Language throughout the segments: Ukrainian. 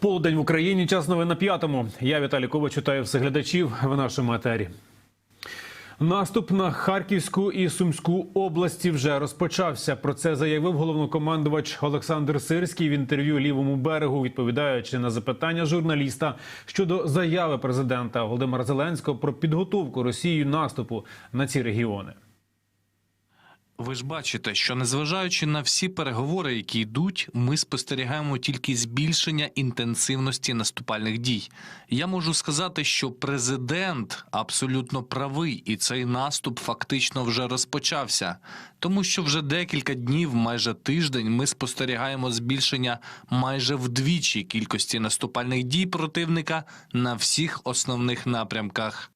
Полдень в Україні. Час новин на п'ятому. Я Віталій Ковач, вітаю всіх глядачів в нашому етері. Наступ на Харківську і Сумську області вже розпочався. Про це заявив головнокомандувач Олександр Сирський в інтерв'ю лівому берегу, відповідаючи на запитання журналіста щодо заяви президента Володимира Зеленського про підготовку Росією наступу на ці регіони. Ви ж бачите, що незважаючи на всі переговори, які йдуть, ми спостерігаємо тільки збільшення інтенсивності наступальних дій. Я можу сказати, що президент абсолютно правий, і цей наступ фактично вже розпочався, тому що вже декілька днів, майже тиждень, ми спостерігаємо збільшення майже вдвічі кількості наступальних дій противника на всіх основних напрямках.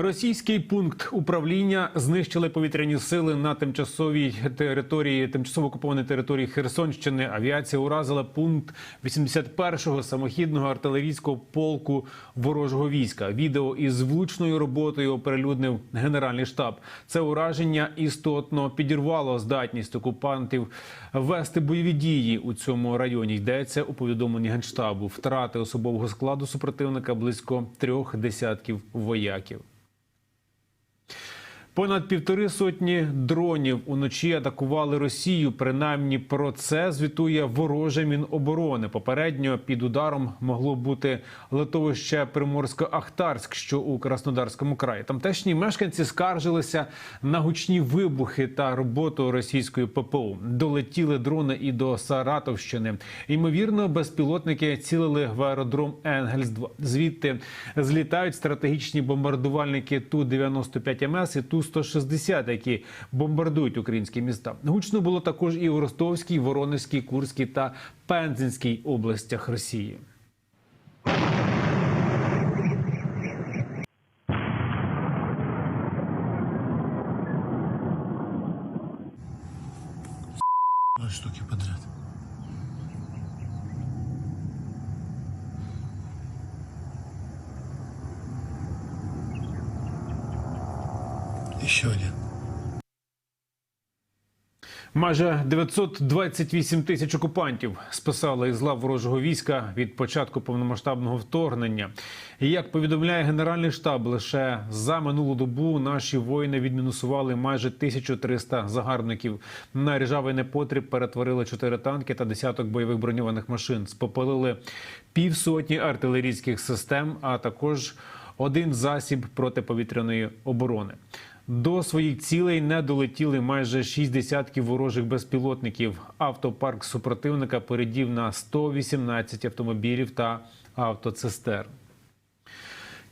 Російський пункт управління знищили повітряні сили на тимчасовій території, тимчасово окупованій території Херсонщини. Авіація уразила пункт 81-го самохідного артилерійського полку ворожого війська. Відео із влучною роботою оприлюднив Генеральний штаб. Це ураження істотно підірвало здатність окупантів вести бойові дії у цьому районі. Йдеться у повідомленні генштабу. Втрати особового складу супротивника близько трьох десятків вояків. Понад півтори сотні дронів уночі атакували Росію. Принаймні про це звітує вороже міноборони. Попередньо під ударом могло бути литовище Приморсько-Ахтарськ, що у Краснодарському краї. Тамтешні мешканці скаржилися на гучні вибухи та роботу російської ППО. Долетіли дрони і до Саратовщини. Ймовірно, безпілотники цілили в аеродром Енгельс. 2 Звідти злітають стратегічні бомбардувальники ту 95 МС і ту 160 які бомбардують українські міста. Гучно було також і у Ростовській, Воронезькій, Курській та Пензенській областях Росії. Два штуки подряд. Еще один. Майже 928 тисяч окупантів списали із лав ворожого війська від початку повномасштабного вторгнення. І як повідомляє Генеральний штаб, лише за минулу добу наші воїни відмінусували майже 1300 загарбників. На ржавий непотріб перетворили 4 танки та десяток бойових броньованих машин. Спопалили півсотні артилерійських систем, а також один засіб протиповітряної оборони. До своїх цілей не долетіли майже шість десятків ворожих безпілотників. Автопарк супротивника передів на 118 автомобілів та автоцистерн.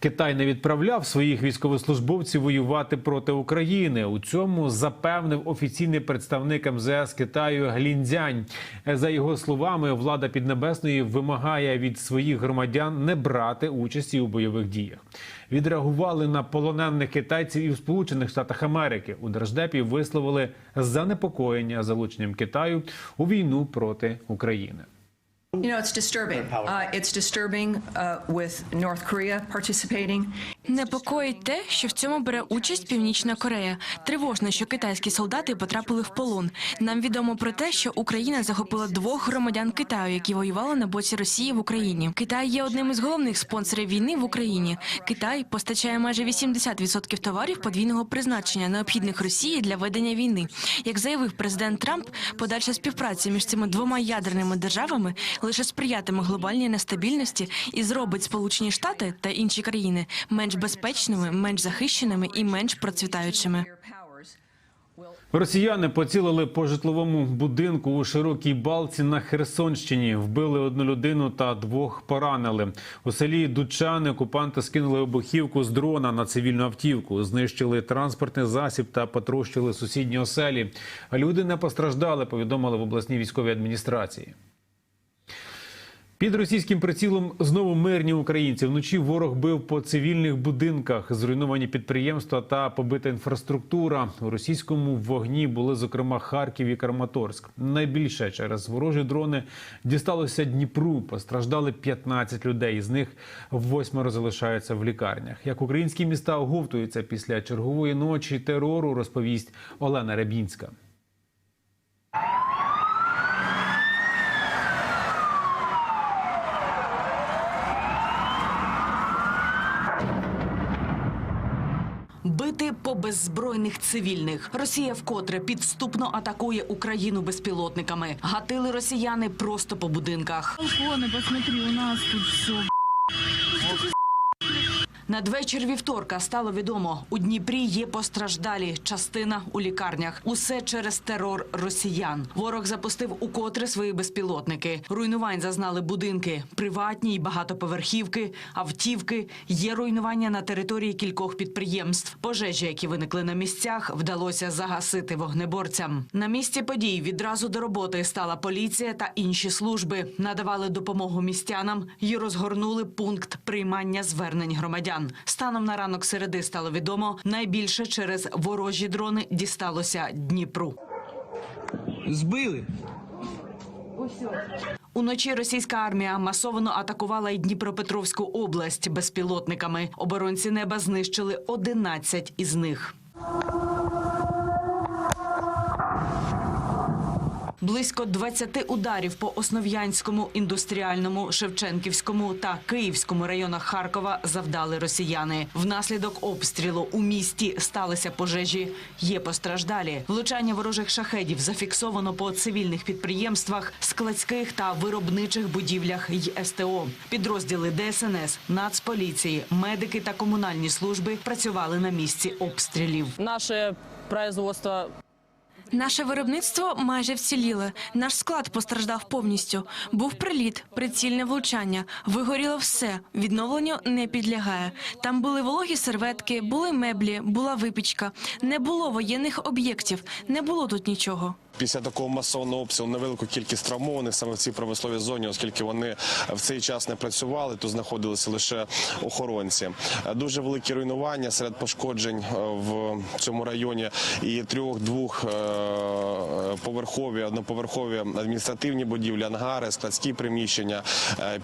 Китай не відправляв своїх військовослужбовців воювати проти України. У цьому запевнив офіційний представник МЗС Китаю Гліндзянь. За його словами, влада Піднебесної вимагає від своїх громадян не брати участі у бойових діях. Відреагували на полонених китайців і в Сполучених Штатах Америки. У держдепі висловили занепокоєння залученням Китаю у війну проти України. You know, it's disturbing. Uh, it's disturbing uh, with North Korea participating. Непокоїть те, що в цьому бере участь Північна Корея. Тривожно, що китайські солдати потрапили в полон. Нам відомо про те, що Україна захопила двох громадян Китаю, які воювали на боці Росії в Україні. Китай є одним із головних спонсорів війни в Україні. Китай постачає майже 80% товарів подвійного призначення, необхідних Росії для ведення війни. Як заявив президент Трамп, подальша співпраця між цими двома ядерними державами лише сприятиме глобальній нестабільності і зробить Сполучені Штати та інші країни менш безпечними, менш захищеними і менш процвітаючими. Росіяни поцілили по житловому будинку у широкій балці на Херсонщині. Вбили одну людину та двох поранили. У селі Дучани окупанти скинули обухівку з дрона на цивільну автівку, знищили транспортний засіб та потрощили сусідні оселі. Люди не постраждали. Повідомили в обласній військовій адміністрації. Під російським прицілом знову мирні українці. Вночі ворог бив по цивільних будинках, зруйновані підприємства та побита інфраструктура. У російському вогні були зокрема Харків і Краматорськ. Найбільше через ворожі дрони дісталося Дніпру. Постраждали 15 людей. З них восьмеро залишаються в лікарнях. Як українські міста оговтуються після чергової ночі терору, розповість Олена Рябінська. Беззбройних цивільних. Росія вкотре підступно атакує Україну безпілотниками. Гатили росіяни просто по будинках. вони посмотри, у нас тут все. Надвечір вівторка стало відомо, у Дніпрі є постраждалі, частина у лікарнях. Усе через терор росіян. Ворог запустив укотре свої безпілотники. Руйнувань зазнали будинки, приватні й багатоповерхівки, автівки. Є руйнування на території кількох підприємств. Пожежі, які виникли на місцях, вдалося загасити вогнеборцям. На місці подій відразу до роботи стала поліція та інші служби. Надавали допомогу містянам і розгорнули пункт приймання звернень громадян. Станом на ранок середи стало відомо, найбільше через ворожі дрони дісталося Дніпру. Збили. Уночі російська армія масово атакувала й Дніпропетровську область безпілотниками. Оборонці неба знищили 11 із них. Близько 20 ударів по Основ'янському, індустріальному, Шевченківському та Київському районах Харкова завдали росіяни. Внаслідок обстрілу у місті сталися пожежі. Є постраждалі. Влучання ворожих шахедів зафіксовано по цивільних підприємствах, складських та виробничих будівлях й СТО. Підрозділи ДСНС, Нацполіції, медики та комунальні служби працювали на місці обстрілів. Наше производство Наше виробництво майже вціліло. Наш склад постраждав повністю. Був приліт, прицільне влучання. Вигоріло все. Відновленню не підлягає. Там були вологі серветки, були меблі, була випічка. Не було воєнних об'єктів. Не було тут нічого. Після такого масового обстрілу невелику кількість травмованих саме в цій промисловій зоні, оскільки вони в цей час не працювали, то знаходилися лише охоронці. Дуже великі руйнування серед пошкоджень е, в цьому районі і трьох двох е, поверхові, одноповерхові адміністративні будівлі, ангари, складські приміщення, е,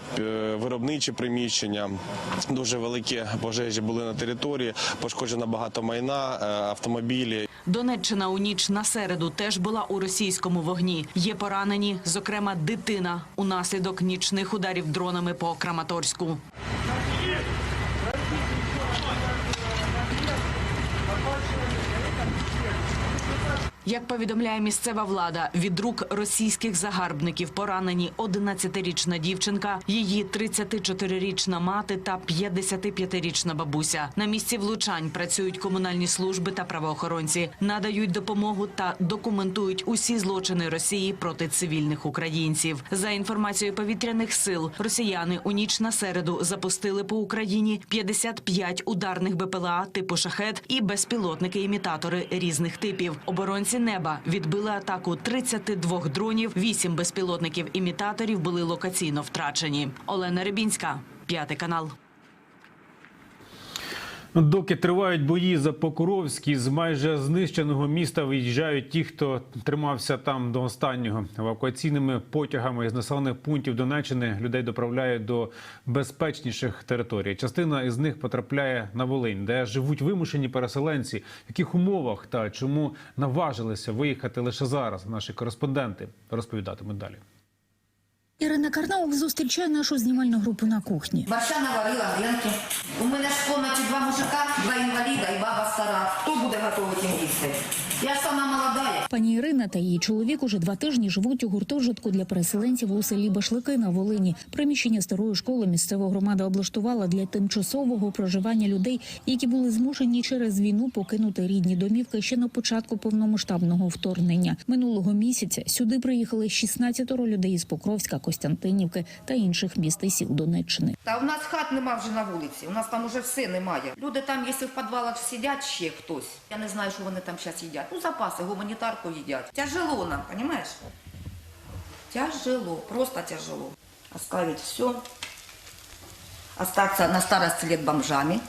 виробничі приміщення. Дуже великі пожежі були на території. Пошкоджено багато майна, автомобілі. Донеччина у ніч на середу теж була у російському вогні. Є поранені, зокрема дитина, унаслідок нічних ударів дронами по Краматорську. Як повідомляє місцева влада, від рук російських загарбників поранені 11-річна дівчинка, її 34-річна мати та 55-річна бабуся. На місці влучань працюють комунальні служби та правоохоронці, надають допомогу та документують усі злочини Росії проти цивільних українців. За інформацією повітряних сил, росіяни у ніч на середу запустили по Україні 55 ударних БПЛА типу шахет і безпілотники-імітатори різних типів. Оборонці неба відбили атаку 32 дронів. Вісім безпілотників-імітаторів були локаційно втрачені. Олена Рибінська, п'ятий канал. Доки тривають бої за Покровський, з майже знищеного міста виїжджають ті, хто тримався там до останнього. Евакуаційними потягами з населених пунктів Донеччини людей доправляють до безпечніших територій. Частина із них потрапляє на Волинь, де живуть вимушені переселенці. В яких умовах та чому наважилися виїхати лише зараз? Наші кореспонденти розповідатимуть далі. Ірина Карнаул зустрічає нашу знімальну групу на кухні. Борща наварила гренки. У мене ж в кімнаті два мужика, два інваліда і баба стара. Хто буде готувати їсти? Я ж сама молодая. Пані Ірина та її чоловік уже два тижні живуть у гуртожитку для переселенців у селі Башлики на Волині. Приміщення старої школи місцева громада облаштувала для тимчасового проживання людей, які були змушені через війну покинути рідні домівки ще на початку повномасштабного вторгнення. Минулого місяця сюди приїхали 16 людей із Покровська, Костянтинівки та інших міст і сіл Донеччини. Та у нас хат нема вже на вулиці. У нас там уже все немає. Люди там, якщо в підвалах сидять ще хтось, я не знаю, що вони там зараз їдять. Ну, запаси, гуманітарку їдять. Тяжело нам, розумієш? Тяжело, просто тяжело. Оставить все, остаться на старости лет бомжами,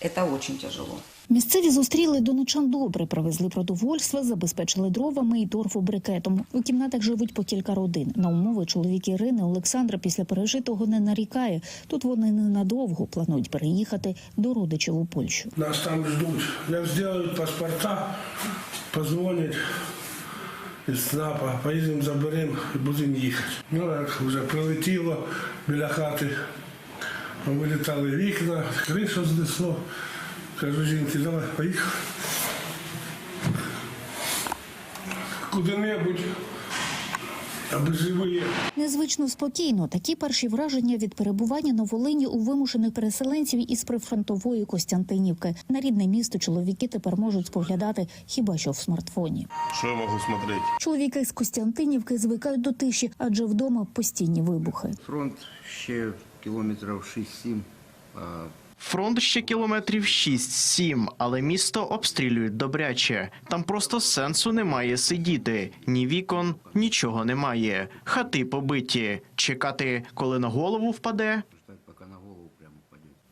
это очень тяжело. Місцеві зустріли донечан добре, привезли продовольство, забезпечили дровами і торфобрикетом. У кімнатах живуть по кілька родин. На умови чоловік Ірини Олександра після пережитого не нарікає. Тут вони ненадовго планують переїхати до родичів у Польщу. Нас там ждут. Як сделают паспорта, позвонять із СНАПа, поїдемо заберемо і будемо їхати. Ну як вже прилетіло біля хати, вилітали вікна, кришу знесло. Кажу, жінці, давай, поїхав. Куди-небудь, аби живі. Незвично спокійно такі перші враження від перебування на Волині у вимушених переселенців із прифронтової Костянтинівки. На рідне місто чоловіки тепер можуть споглядати хіба що в смартфоні. Що я можу смотрети? Чоловіки з Костянтинівки звикають до тиші, адже вдома постійні вибухи. Фронт ще кілометрів 6-7, а Фронт ще кілометрів 6-7, але місто обстрілюють добряче. Там просто сенсу немає сидіти. Ні вікон, нічого немає. Хати побиті. Чекати, коли на голову впаде.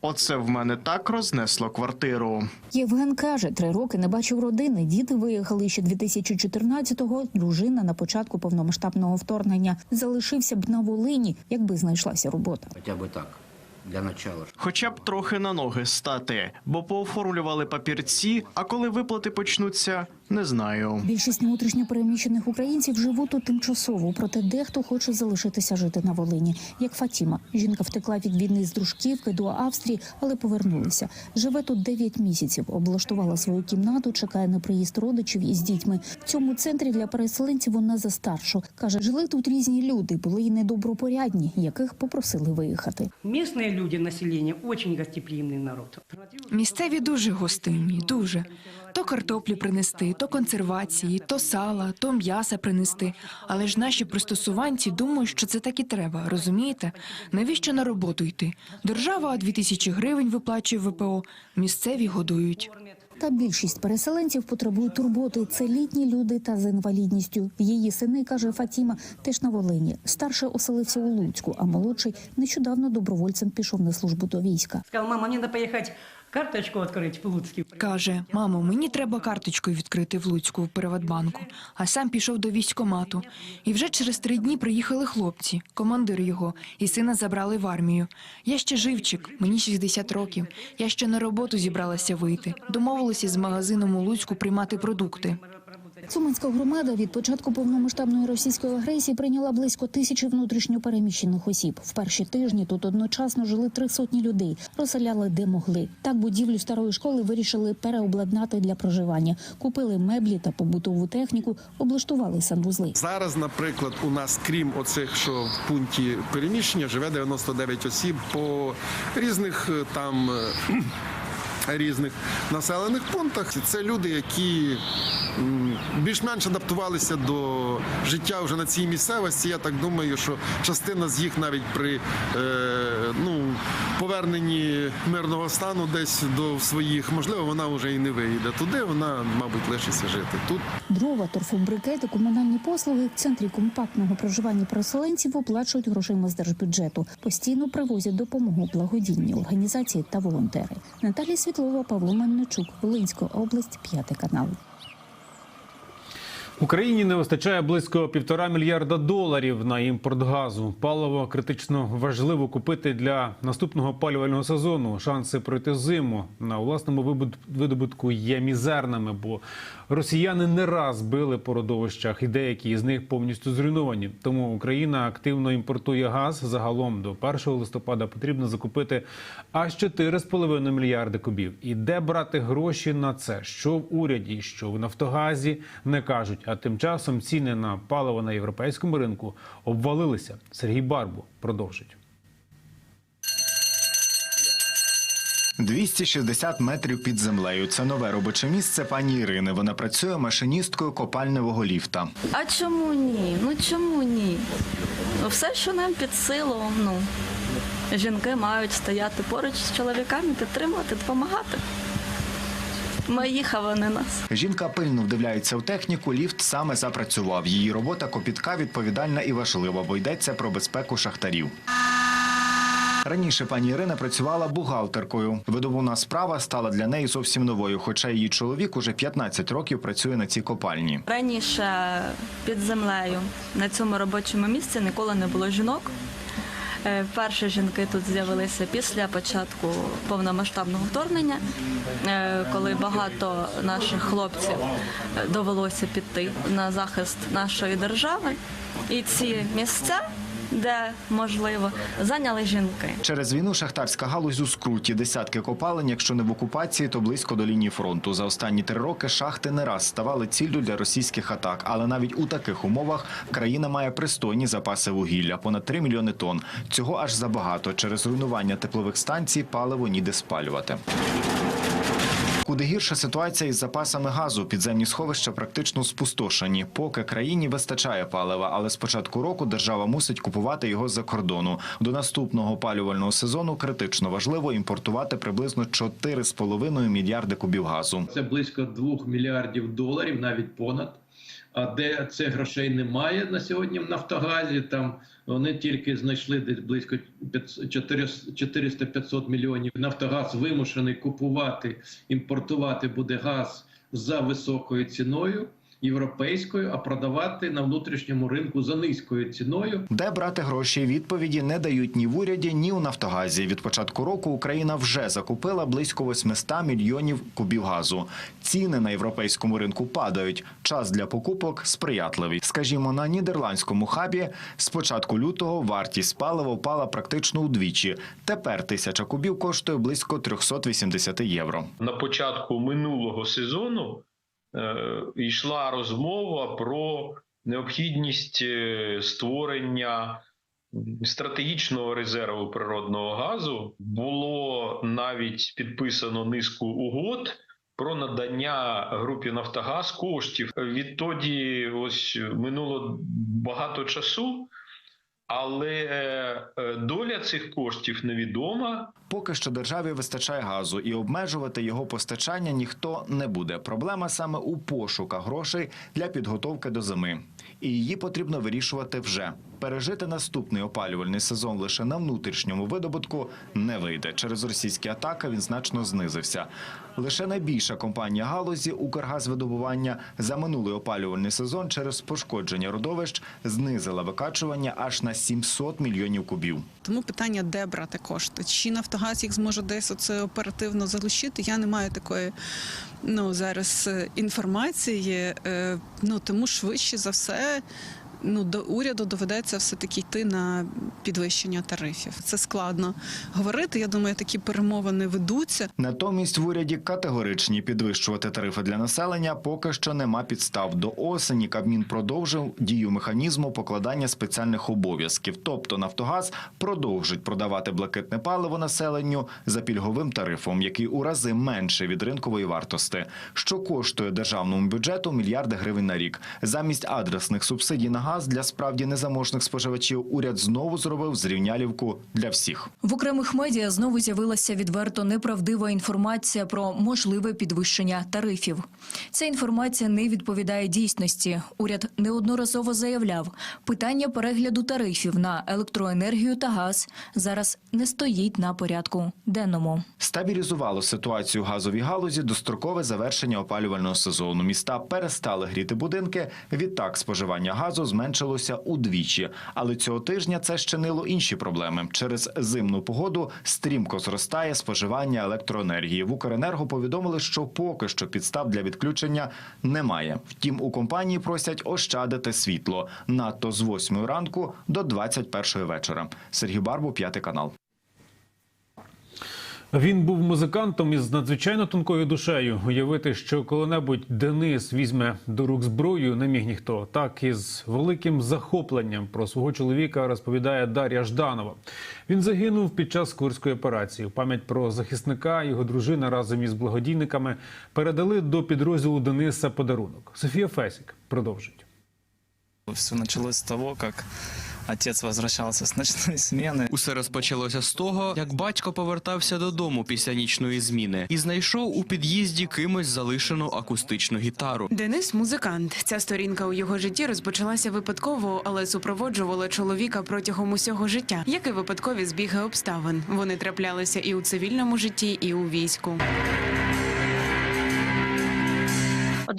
Оце в мене так рознесло квартиру. Євген каже, три роки не бачив родини. Діти виїхали ще 2014-го. Дружина на початку повномасштабного вторгнення залишився б на Волині, якби знайшлася робота. Хоча б так, для начала. Хоча б трохи на ноги стати, бо пооформлювали папірці, а коли виплати почнуться, не знаю. Більшість внутрішньопереміщених українців живуть тут тимчасово, проте дехто хоче залишитися жити на Волині. Як Фатіма, жінка втекла від війни з дружківки до Австрії, але повернулася. Живе тут 9 місяців, облаштувала свою кімнату, чекає на приїзд родичів із дітьми. В цьому центрі для переселенців вона за старшу. каже, жили тут різні люди, були й недобропорядні, яких попросили виїхати. Местные люди, население, очень гостеприимный народ. Місцеві дуже гостинні, дуже. То картоплі принести, то консервації, то сала, то м'яса принести. Але ж наші пристосуванці думають, що це так і треба, розумієте? Навіщо на роботу йти? Держава 2000 гривень виплачує ВПО, місцеві годують. Та більшість переселенців потребують турботи. Це літні люди та з інвалідністю. Її сини каже Фатіма, теж на Волині. Старший оселився у Луцьку, а молодший нещодавно добровольцем пішов на службу до війська. Сказал, мама, мне надо поехать карточку відкрити в Луцьку. Каже, мамо, мені треба карточку відкрити в Луцьку в Приватбанку. А сам пішов до військкомату. І вже через три дні приїхали хлопці, командир його, і сина забрали в армію. Я ще живчик, мені 60 років. Я ще на роботу зібралася вийти. Домовилися з магазином у Луцьку приймати продукти. Цуманська громада від початку повномасштабної російської агресії прийняла близько тисячі внутрішньопереміщених осіб. В перші тижні тут одночасно жили три сотні людей, розселяли де могли. Так будівлю старої школи вирішили переобладнати для проживання. Купили меблі та побутову техніку, облаштували санвузли. Зараз, наприклад, у нас, крім оцих, що в пункті переміщення, живе 99 осіб по різних е, там. Різних населених пунктах це люди, які більш-менш адаптувалися до життя вже на цій місцевості. Я так думаю, що частина з їх навіть при е, ну, поверненні мирного стану десь до своїх, можливо, вона вже і не виїде туди. Вона, мабуть, лишиться жити тут. Дрова, торфобрикети, комунальні послуги в центрі компактного проживання переселенців оплачують грошима з держбюджету. Постійно привозять допомогу благодійні організації та волонтери. Наталія Світлова, Павло Мельничук, Волинська область, п'ятий канал. Україні не вистачає близько півтора мільярда доларів на імпорт газу. Паливо критично важливо купити для наступного опалювального сезону. Шанси пройти зиму на власному видобутку є мізерними, бо росіяни не раз били по родовищах, і деякі з них повністю зруйновані. Тому Україна активно імпортує газ. Загалом до 1 листопада потрібно закупити аж 4,5 мільярди кубів. І де брати гроші на це? Що в уряді, що в Нафтогазі не кажуть. А тим часом ціни на паливо на європейському ринку обвалилися. Сергій Барбу продовжить. 260 метрів під землею. Це нове робоче місце пані Ірини. Вона працює машиністкою копальневого ліфта. А чому ні? Ну чому ні? Все, що нам під силу, ну жінки мають стояти поруч з чоловіками, підтримувати, допомагати. Ми їх, а вони нас. Жінка пильно вдивляється в техніку. Ліфт саме запрацював. Її робота копітка відповідальна і важлива, бо йдеться про безпеку шахтарів. Раніше пані Ірина працювала бухгалтеркою. Видобувна справа стала для неї зовсім новою, хоча її чоловік уже 15 років працює на цій копальні. Раніше під землею на цьому робочому місці ніколи не було жінок. Е, Перші жінки тут з'явилися після початку повномасштабного вторгнення, е, коли багато наших хлопців е, довелося піти на захист нашої держави. І ці місця де можливо, зайняли жінки. Через війну шахтарська галузь у скруті. Десятки копалень, якщо не в окупації, то близько до лінії фронту. За останні три роки шахти не раз ставали ціллю для російських атак. Але навіть у таких умовах країна має пристойні запаси вугілля – понад 3 мільйони тонн. Цього аж забагато. Через руйнування теплових станцій паливо ніде спалювати. Куди гірша ситуація із запасами газу. Підземні сховища практично спустошені. Поки країні вистачає палива, але з початку року держава мусить купувати його з-за кордону. До наступного опалювального сезону критично важливо імпортувати приблизно 4,5 мільярди кубів газу. Це близько 2 мільярдів доларів, навіть понад. А де цих грошей немає на сьогодні в Нафтогазі, там вони тільки знайшли десь близько 400-500 мільйонів. Нафтогаз вимушений купувати, імпортувати буде газ за високою ціною європейською, а продавати на внутрішньому ринку за низькою ціною. Де брати гроші? Відповіді не дають ні в уряді, ні у Нафтогазі. Від початку року Україна вже закупила близько 800 мільйонів кубів газу. Ціни на європейському ринку падають. Час для покупок сприятливий. Скажімо, на нідерландському хабі з початку лютого вартість палива впала практично удвічі. Тепер тисяча кубів коштує близько 380 євро. на початку минулого сезону йшла розмова про необхідність е, створення стратегічного резерву природного газу. Було навіть підписано низку угод. Про надання групі Нафтогаз коштів відтоді ось минуло багато часу, але е, доля цих коштів невідома. Поки що державі вистачає газу, і обмежувати його постачання ніхто не буде. Проблема саме у пошуках грошей для підготовки до зими. І її потрібно вирішувати вже. Пережити наступний опалювальний сезон лише на внутрішньому видобутку не вийде. Через російські атаки він значно знизився. Лише найбільша компанія галузі Укргазвидобування за минулий опалювальний сезон через пошкодження родовищ знизила викачування аж на 700 мільйонів кубів. Тому питання, де брати кошти? Чи Нафтогаз їх зможе десь оце оперативно залучити? Я не маю такої ну зараз е, інформації. Е, Ну тому швидше за все. Ну, до уряду доведеться все таки йти на підвищення тарифів. Це складно говорити. Я думаю, такі перемовини ведуться. Натомість в уряді категоричні підвищувати тарифи для населення поки що нема підстав. До осені Кабмін продовжив дію механізму покладання спеціальних обов'язків. Тобто Нафтогаз продовжить продавати блакитне паливо населенню за пільговим тарифом, який у рази менше від ринкової вартості, що коштує державному бюджету мільярди гривень на рік. Замість адресних субсидій на газ для справді незаможних споживачів уряд знову зробив зрівнялівку для всіх. В окремих медіа знову з'явилася відверто неправдива інформація про можливе підвищення тарифів. Ця інформація не відповідає дійсності. Уряд неодноразово заявляв, питання перегляду тарифів на електроенергію та газ зараз не стоїть на порядку денному. Стабілізувало ситуацію газовій галузі дострокове завершення опалювального сезону. Міста перестали гріти будинки. Відтак споживання газу зменшилося удвічі. Але цього тижня це щинило інші проблеми. Через зимну погоду стрімко зростає споживання електроенергії. В Укренерго повідомили, що поки що підстав для відключення немає. Втім, у компанії просять ощадити світло надто з 8 ранку до 21 вечора. Сергій Барбу, п'ятий канал. Він був музикантом із надзвичайно тонкою душею. Уявити, що коли-небудь Денис візьме до рук зброю, не міг ніхто. Так із великим захопленням про свого чоловіка розповідає Дар'я Жданова. Він загинув під час курської операції. Пам'ять про захисника його дружина разом із благодійниками передали до підрозділу Дениса подарунок. Софія Фесік продовжить. Все началось с того, как отец возвращался с ночной смены. Усе розпочалося з того, як батько повертався додому після нічної зміни і знайшов у під'їзді кимось залишену акустичну гітару. Денис музикант. Ця сторінка у його житті розпочалася випадково, але супроводжувала чоловіка протягом усього життя, як і випадкові збіги обставин. Вони траплялися і у цивільному житті, і у війську.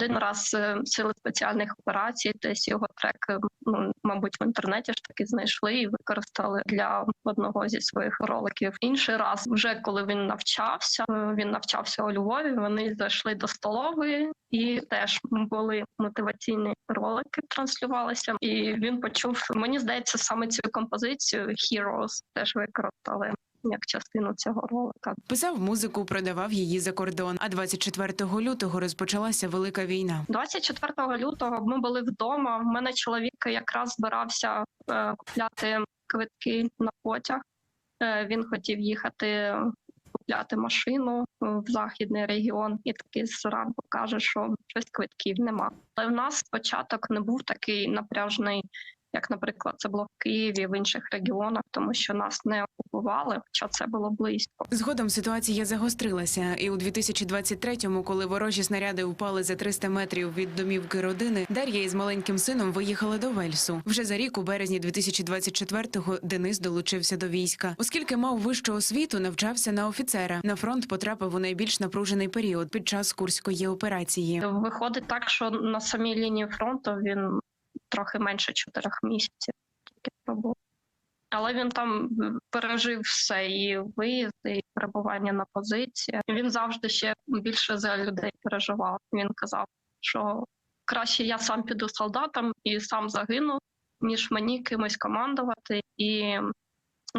Один раз е, сили спеціальних операцій, десь його трек, е, ну, мабуть, в інтернеті ж таки знайшли і використали для одного зі своїх роликів. Інший раз, вже коли він навчався, е, він навчався у Львові. Вони зайшли до столової і теж були мотиваційні ролики, транслювалися. І він почув. Мені здається, саме цю композицію Heroes теж використали як частину цього ролика. Писав музику, продавав її за кордон. А 24 лютого розпочалася велика війна. 24 лютого ми були вдома. У мене чоловік якраз збирався е, купляти квитки на потяг. Е, він хотів їхати купляти машину в західний регіон, і такий зранку каже, що щось квитків нема. Але в нас початок не був такий напряжний. Як, наприклад, це було в Києві в інших регіонах, тому що нас не окупували, хоча це було близько. Згодом ситуація загострилася, і у 2023-му, коли ворожі снаряди впали за 300 метрів від домівки родини, Дар'я із маленьким сином виїхали до Вельсу. Вже за рік, у березні 2024-го, Денис долучився до війська. Оскільки мав вищу освіту, навчався на офіцера. На фронт потрапив у найбільш напружений період під час курської операції. Виходить так, що на самій лінії фронту він трохи менше чотирьох місяців тільки пробув. Але він там пережив все і виїзди, і перебування на позиції. Він завжди ще більше за людей переживав. Він казав, що краще я сам піду солдатом і сам загину, ніж мені кимось командувати і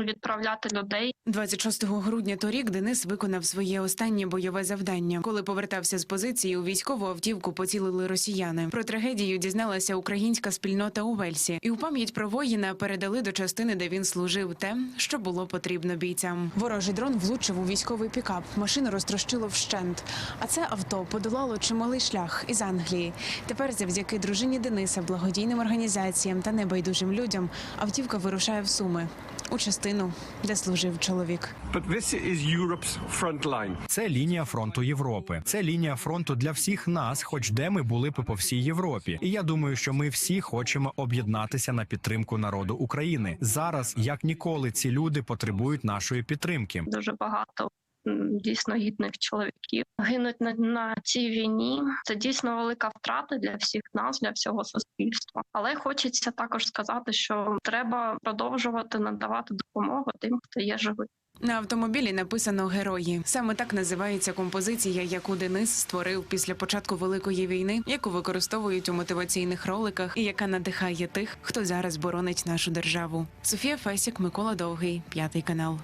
відправляти людей 26 грудня торік Денис виконав своє останнє бойове завдання. Коли повертався з позиції, у військову автівку поцілили росіяни. Про трагедію дізналася українська спільнота у Вельсі, і у пам'ять про воїна передали до частини, де він служив, те, що було потрібно бійцям. Ворожий дрон влучив у військовий пікап. Машину розтрощило вщент. А це авто подолало чималий шлях із Англії. Тепер, завдяки дружині Дениса, благодійним організаціям та небайдужим людям, автівка вирушає в суми у частину, де служив чоловік. Це лінія фронту Європи. Це лінія фронту для всіх нас, хоч де ми були б по всій Європі. І я думаю, що ми всі хочемо об'єднатися на підтримку народу України. Зараз як ніколи ці люди потребують нашої підтримки. дуже багато дійсно гідних чоловіків гинуть на, на цій війні. Це дійсно велика втрата для всіх нас, для всього суспільства. Але хочеться також сказати, що треба продовжувати надавати допомогу тим, хто є живий. На автомобілі написано герої. Саме так називається композиція, яку Денис створив після початку великої війни, яку використовують у мотиваційних роликах, і яка надихає тих, хто зараз боронить нашу державу. Софія Фесік, Микола Довгий, п'ятий канал.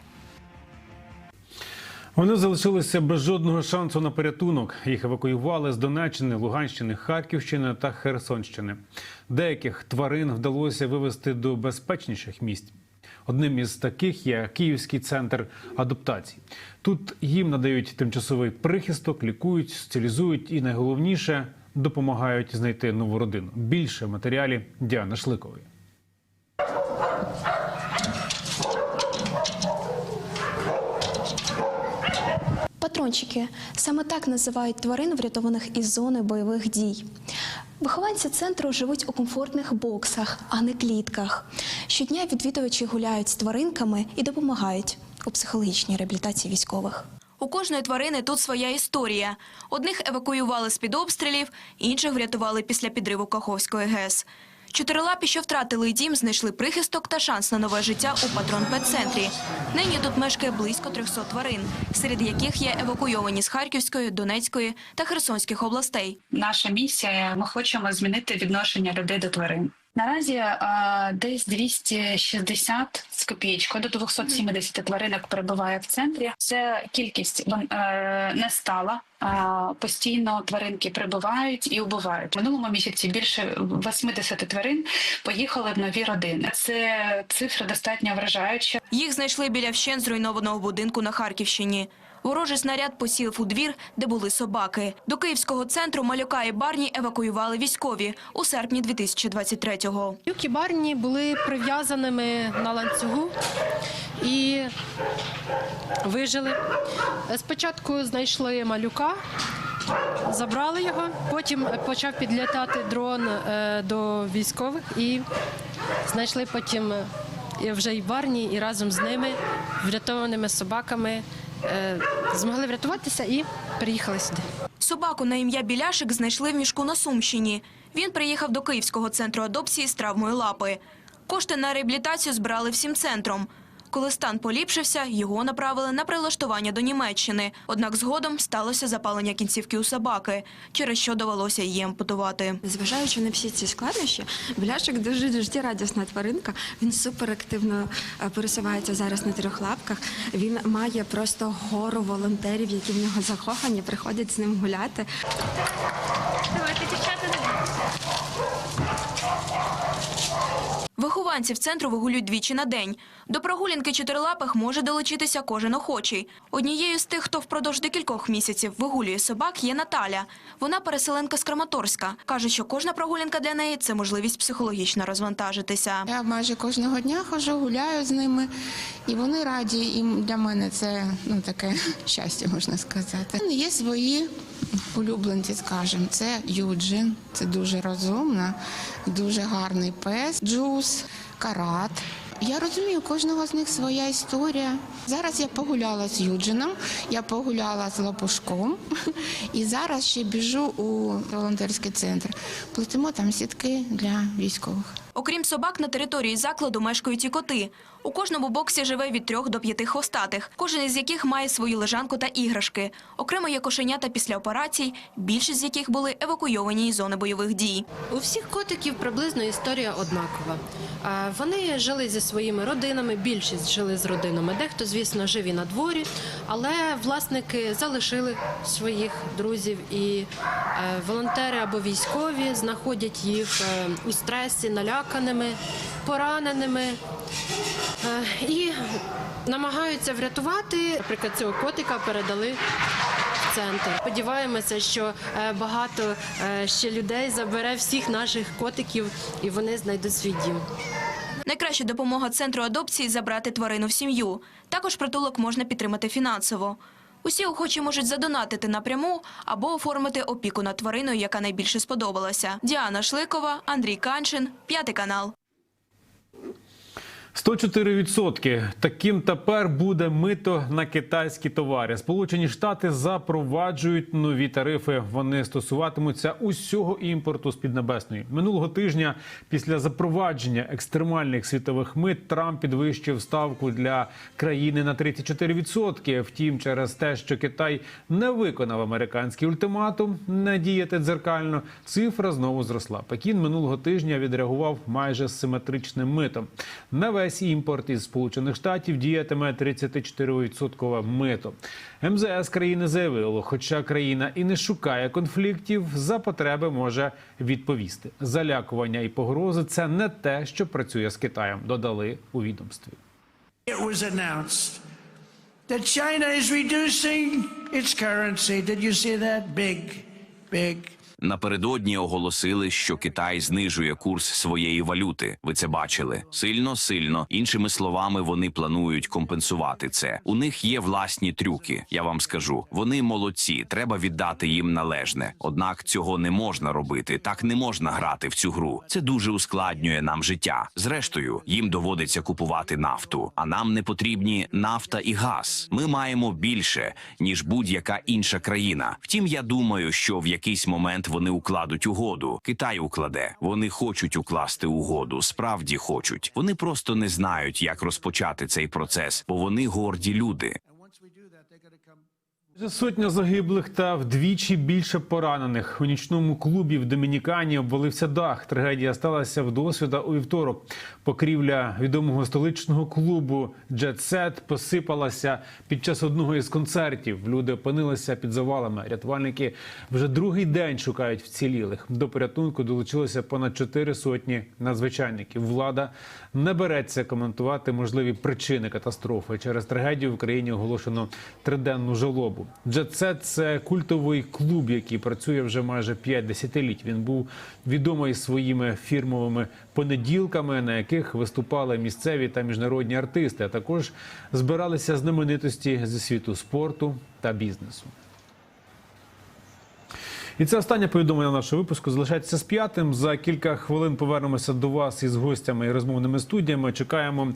Вони залишилися без жодного шансу на порятунок. Їх евакуювали з Донеччини, Луганщини, Харківщини та Херсонщини. Деяких тварин вдалося вивезти до безпечніших місць. Одним із таких є Київський центр адаптації. Тут їм надають тимчасовий прихисток, лікують, соціалізують і найголовніше допомагають знайти нову родину. Більше матеріалі Діани Шликової. Патрончики саме так називають тварин, врятованих із зони бойових дій. Вихованці центру живуть у комфортних боксах, а не клітках. Щодня відвідувачі гуляють з тваринками і допомагають у психологічній реабілітації військових. У кожної тварини тут своя історія. Одних евакуювали з-під обстрілів, інших врятували після підриву Каховської ГЕС. Чотирилапі, що втратили дім, знайшли прихисток та шанс на нове життя у патрон Пет-центрі. Нині тут мешкає близько 300 тварин, серед яких є евакуйовані з Харківської, Донецької та Херсонських областей. Наша місія. Ми хочемо змінити відношення людей до тварин. Наразі е, десь 260 з копієчкою до 270 тваринок перебуває в центрі. Це кількість вон, е, не стала. а Постійно тваринки прибувають і убувають. В Минулому місяці більше 80 тварин поїхали в нові родини. Це цифра достатньо вражаюча. Їх знайшли біля вщент зруйнованого будинку на Харківщині. Ворожий снаряд посів у двір, де були собаки. До Київського центру малюка і барні евакуювали військові у серпні 2023-го. Люк і барні були прив'язаними на ланцюгу і вижили. Спочатку знайшли малюка, забрали його, потім почав підлітати дрон е, до військових і знайшли потім е, вже і барні, і разом з ними, врятованими собаками, змогли врятуватися і приїхали сюди. Собаку на ім'я Біляшик знайшли в мішку на Сумщині. Він приїхав до Київського центру адопції з травмою лапи. Кошти на реабілітацію збирали всім центром. Коли стан поліпшився, його направили на прилаштування до Німеччини. Однак згодом сталося запалення кінцівки у собаки, через що довелося її ампутувати. Зважаючи на всі ці складнощі, Біляшик дуже життєрадісна тваринка. Він суперактивно е, пересувається зараз на трьох лапках. Він має просто гору волонтерів, які в нього закохані, приходять з ним гуляти. Давайте, дівчата, Вихованців центру вигулюють двічі на день. До прогулянки чотирилапих може долучитися кожен охочий. Однією з тих, хто впродовж декількох місяців вигулює собак, є Наталя. Вона переселенка з Краматорська. Каже, що кожна прогулянка для неї це можливість психологічно розвантажитися. Я майже кожного дня ходжу, гуляю з ними, і вони раді. І для мене це ну таке щастя, можна сказати. Є свої улюбленці, скажімо. Це Юджин, це дуже розумна, дуже гарний пес, Джус, Карат. Я розумію, кожного з них своя історія. Зараз я погуляла з Юджином, я погуляла з Лопушком, і зараз ще біжу у волонтерський центр. Плетемо там сітки для військових. Окрім собак, на території закладу мешкають і коти. У кожному боксі живе від трьох до п'яти хвостатих, кожен із яких має свою лежанку та іграшки. Окремо є кошенята після операцій, більшість з яких були евакуйовані із зони бойових дій. У всіх котиків приблизно історія однакова. Вони жили зі своїми родинами, більшість жили з родинами. Дехто, звісно, жив і на дворі, але власники залишили своїх друзів і е, волонтери або військові знаходять їх е, у стресі, наляканими, пораненими. Е, І намагаються врятувати. Наприклад, цього котика передали в центр. Сподіваємося, що е, багато е, ще людей забере всіх наших котиків і вони знайдуть свій дім. Найкраща допомога центру адопції забрати тварину в сім'ю. Також притулок можна підтримати фінансово. Усі охочі можуть задонатити напряму або оформити опіку над твариною, яка найбільше сподобалася. Діана Шликова, Андрій Канчин, п'ятий канал. 104%. Таким тепер буде мито на китайські товари. Сполучені Штати запроваджують нові тарифи. Вони стосуватимуться усього імпорту з Піднебесної. Минулого тижня, після запровадження екстремальних світових мит, Трамп підвищив ставку для країни на 34%. Втім, через те, що Китай не виконав американський ультиматум, не діяти дзеркально, цифра знову зросла. Пекін минулого тижня відреагував майже симетричним митом. На весь імпорт із Сполучених Штатів діятиме 34% мито. МЗС країни заявило, хоча країна і не шукає конфліктів, за потреби може відповісти. Залякування і погрози це не те, що працює з Китаєм. Додали у відомстві. It was announced that China is reducing its currency. Did you see that? Big, big. Напередодні оголосили, що Китай знижує курс своєї валюти. Ви це бачили сильно, сильно. Іншими словами, вони планують компенсувати це. У них є власні трюки. Я вам скажу, вони молодці. Треба віддати їм належне. Однак цього не можна робити. Так не можна грати в цю гру. Це дуже ускладнює нам життя. Зрештою, їм доводиться купувати нафту, а нам не потрібні нафта і газ. Ми маємо більше ніж будь-яка інша країна. Втім, я думаю, що в якийсь момент вони укладуть угоду. Китай укладе. Вони хочуть укласти угоду. Справді хочуть. Вони просто не знають, як розпочати цей процес, бо вони горді люди. Вже Сотня загиблих та вдвічі більше поранених у нічному клубі в Домінікані обвалився дах. Трагедія сталася в досвіда у вівторок. Покрівля відомого столичного клубу Set посипалася під час одного із концертів. Люди опинилися під завалами. Рятувальники вже другий день шукають вцілілих. До порятунку долучилося понад чотири сотні надзвичайників. Влада не береться коментувати можливі причини катастрофи. Через трагедію в країні оголошено триденну жалобу. Джетсет це культовий клуб, який працює вже майже 5 десятиліть. Він був відомий своїми фірмовими понеділками, на яких виступали місцеві та міжнародні артисти. А також збиралися знаменитості зі світу спорту та бізнесу. І це останнє повідомлення нашого випуску. Залишайтеся з п'ятим. За кілька хвилин повернемося до вас із гостями і розмовними студіями. Чекаємо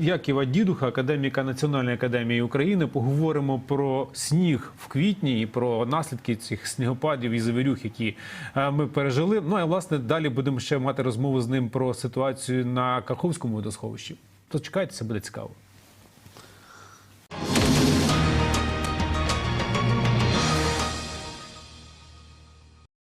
Яківа Дідуха, академіка Національної академії України. Поговоримо про сніг в квітні і про наслідки цих снігопадів і завірюх, які е, ми пережили. Ну а власне далі будемо ще мати розмову з ним про ситуацію на Каховському водосховищі. То чекайтеся, буде цікаво.